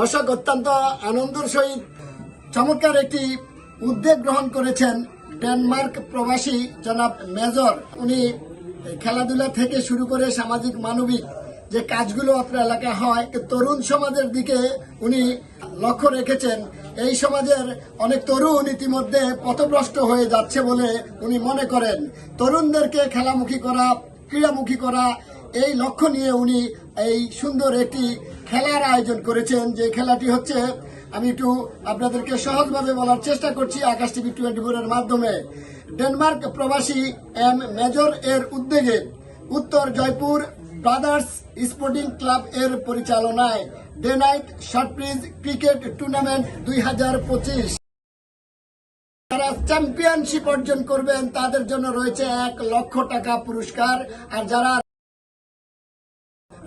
দর্শক অত্যন্ত আনন্দের সহিত চমৎকার একটি উদ্যোগ গ্রহণ করেছেন ডেনমার্ক প্রবাসী জনাব মেজর। উনি খেলাধুলা থেকে শুরু করে সামাজিক, মানবিক যে কাজগুলো আপনার এলাকায় হয় তরুণ সমাজের দিকে উনি লক্ষ্য রেখেছেন। এই সমাজের অনেক তরুণ ইতিমধ্যে পথভ্রষ্ট হয়ে যাচ্ছে বলে উনি মনে করেন। তরুণদেরকে খেলামুখী করা, ক্রীড়ামুখী করা এই লক্ষ্য নিয়ে উনি এই সুন্দর একটি খেলার আয়োজন করেছেন। যে খেলাটি হচ্ছে, আমি একটু আপনাদেরকে সহজভাবে বলার চেষ্টা করছি আকাশ টিভি টোয়েন্টি ফোর এর মাধ্যমে। ডেনমার্ক প্রবাসী এম মেজর এর উদ্যোগে উত্তর জয়পুর ব্রাদার্স স্পোর্টিং ক্লাব এর পরিচালনায় day night short pitch cricket tournament দুই হাজার পঁচিশ। যারা চ্যাম্পিয়নশিপ অর্জন করবেন, তাদের জন্য রয়েছে এক লক্ষ টাকা পুরস্কার। আর যারা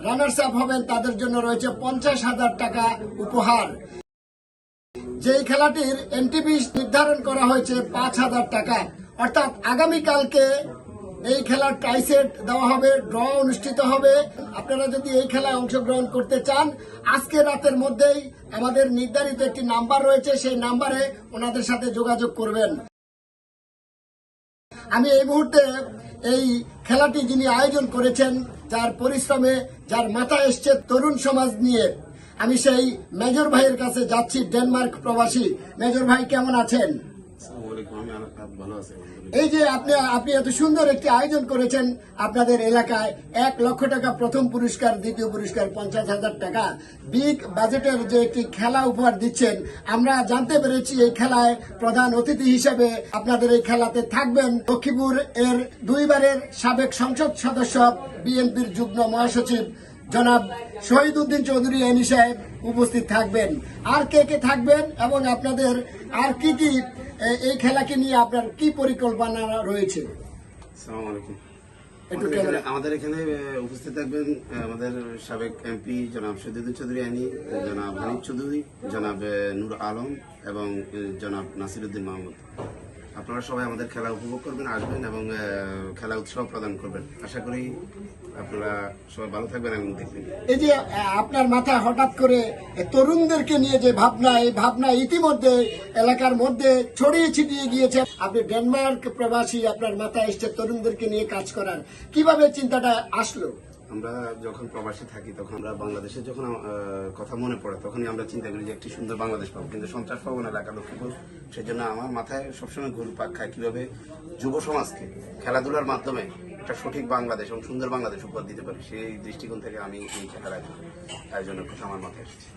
রানার্স আপ হবেন, তাদের জন্য রয়েছে পঞ্চাশ হাজার টাকা উপহার। যেই খেলাটির এনটিপি নির্ধারণ করা হয়েছে পাঁচ হাজার টাকা। অর্থাৎ আগামীকালকে এই খেলার ট্রাইসেট দেওয়া হবে ড্র অনুষ্ঠিত হবে। আপনারা যদি এই খেলায় অংশগ্রহণ করতে চান, আজকে রাতের মধ্যেই আমাদের নির্ধারিত একটি নাম্বার রয়েছে, সেই নাম্বারে ওনাদের সাথে যোগাযোগ করবেন। আমি এই মুহূর্তে এই খেলাটি যিনি আয়োজন করেছেন, যার পরিশ্রমে যার মাথা এসছে তরুণ সমাজ নিয়ে। আমি সেই মেজর ভাইয়ের কাছে যাচ্ছি, ডেনমার্ক প্রবাসী। মেজর ভাই, কেমন আছেন? এই যে আপনি আপনি এত সুন্দর একটি আয়োজন করেছেন আপনাদের এলাকায় এক লক্ষ টাকা প্রথম পুরস্কার, দ্বিতীয় পুরস্কার, পঞ্চাশ হাজার টাকা। বিগ বাজেটের যে একটি খেলা উপহার দিচ্ছেন, আমরা জানতে পেরেছি এই খেলায় প্রধান অতিথি হিসেবে আপনাদের এই খেলাতে থাকবেন লক্ষ্মীপুর এর দুইবারের সাবেক সংসদ সদস্য বিএনপির যুগ্ম মহাসচিব জনাব শহীদ উদ্দিন চৌধুরী এনি সাহেব উপস্থিত থাকবেন। আর কে কে থাকবেন এবং আপনাদের আর কি কি এই খেলাকে নিয়ে আপনার কি পরিকল্পনা রয়েছে? আলাইকুম। আমাদের এখানে- উপস্থিত থাকবেন আমাদের সাবেক এমপি জনাব শহীদুদ্দিন চৌধুরী আইনি জনাব হানিফ চৌধুরী জনাব নুর আলম এবং জনাব নাসিরুদ্দিন মাহমুদ। আপনারা সবাই আমাদের খেলা উপভোগ করবেন, আসবেন এবং খেলা উৎসাহ প্রদান করবেন। আশা করি আপনারা সবাই ভালো থাকবেন এবং দেখবেন। এই যে আপনার মাথায় হঠাৎ করে তরুণদেরকে নিয়ে যে ভাবনা, এই ভাবনা ইতিমধ্যে এলাকার মধ্যে ছড়িয়ে ছিটিয়ে গিয়েছে। আপনি ডেনমার্ক প্রবাসী, আপনার মাথায় এসছে তরুণদেরকে নিয়ে কাজ করার। কীভাবে চিন্তাটা আসলো? আমরা যখন প্রবাসী থাকি, তখন আমরা বাংলাদেশে যখন কথা মনে পড়ে, তখনই আমরা চিন্তা করি যে একটি সুন্দর বাংলাদেশ পাবো। কিন্তু সন্ত্রাস পাবো না, এলাকা লক্ষ্মীপুর সেই জন্য আমার মাথায় সবসময় ঘুরপাক খায় কীভাবে যুব সমাজকে খেলাধুলার মাধ্যমে একটা সঠিক বাংলাদেশ এবং সুন্দর বাংলাদেশ উপহার দিতে পারি। সেই দৃষ্টিকোণ থেকে আমি এই খেলার আয়োজনের কথা আমার মাথায় এসেছে।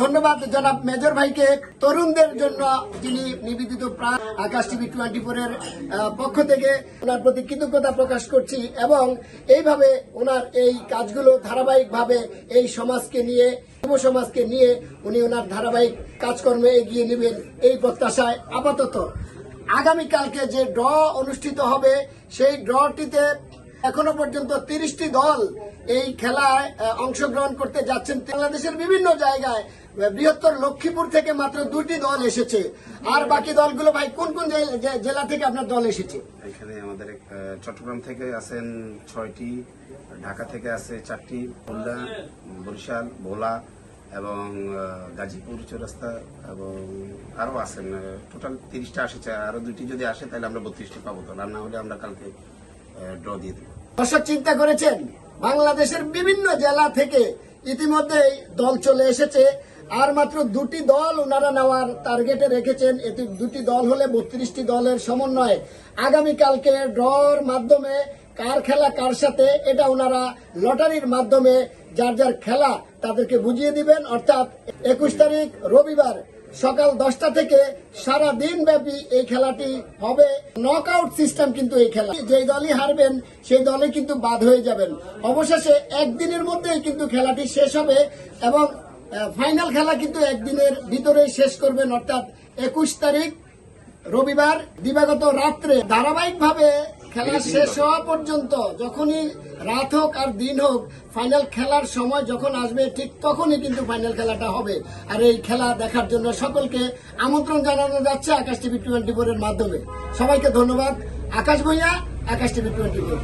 ধন্যবাদ জনাব মেজর ভাইকে, তরুণদের জন্য যিনি নিবেদিত প্রাণ, আকাশ টিভি টোয়েন্টি ফোর এর পক্ষ থেকে ওনার প্রতি কৃতজ্ঞতা প্রকাশ করছি এবং এইভাবে ওনার এই কাজগুলো ধারাবাহিকভাবে এই সমাজকে নিয়ে, যুব সমাজকে নিয়ে উনি ওনার ধারাবাহিক কাজকর্মে এগিয়ে নেবেন এই প্রত্যাশায় আপাতত। আগামীকালকে যে ড্র অনুষ্ঠিত হবে, সেই ড্রটিতে এখনও পর্যন্ত তিরিশটি দল এই খেলায় অংশগ্রহণ করতে যাচ্ছেন বাংলাদেশের বিভিন্ন জায়গায়। বৃহত্তর লক্ষ্মীপুর থেকে মাত্র দুটি দল এসেছে। আর বাকি দলগুলো ভাই কোন কোন জেলা- থেকে আপনার দল এসেছে? এখানে আমাদের চট্টগ্রাম থেকে আছেন ছয়টি ঢাকা থেকে আছে চারটি খুলনা বরিশাল ভোলা এবং গাজীপুর চৌরাস্তা এবং আরও আছেন টোটাল তিরিশটা আসেছে। আরও দুটি যদি আসে তাহলে আমরা বত্রিশটি পাবো। তো আর না হলে আমরা কালকে ড্র দিয়ে দেবো। দর্শক চিন্তা করেছেন? বাংলাদেশের বিভিন্ন জেলা থেকে ইতিমধ্যেই দল চলে এসেছে। আর মাত্র দুটি দল ওনারা নেওয়ার টার্গেটে রেখেছেন। এটি দুটি দল হলে বত্রিশটি দলের সমন্বয়। আগামীকালকে ড্রর মাধ্যমে কার খেলা কার সাথে, এটা ওনারা লটারির মাধ্যমে যার যার খেলা তাদেরকে বুঝিয়ে দিবেন। অর্থাৎ একুশ তারিখ রবিবার সকাল দশটা থেকে সারা দিন ব্যাপী এই খেলাটি হবে। নক আউট সিস্টেম কিন্তু এই খেলা। যে দলই হারবেন, সেই দলে কিন্তু বাদ হয়ে যাবেন। অবশেষে একদিনের মধ্যেই কিন্তু খেলাটি শেষ হবে এবং ফাইনাল খেলা কিন্তু একদিনের ভিতরেই শেষ করবেন অর্থাৎ একুশ তারিখ রবিবার। দিবাগত রাত্রে ধারাবাহিকভাবে খেলা শেষ হওয়া পর্যন্ত যখনই রাত হোক আর দিন হোক ফাইনাল খেলার সময় যখন আসবে ঠিক তখনই কিন্তু ফাইনাল খেলাটা হবে। আর এই খেলা দেখার জন্য সকলকে আমন্ত্রণ জানানো যাচ্ছে আকাশ টিভি টোয়েন্টি ফোর এর মাধ্যমে। সবাইকে ধন্যবাদ। Akash Bhuiyan Akash TV twenty four.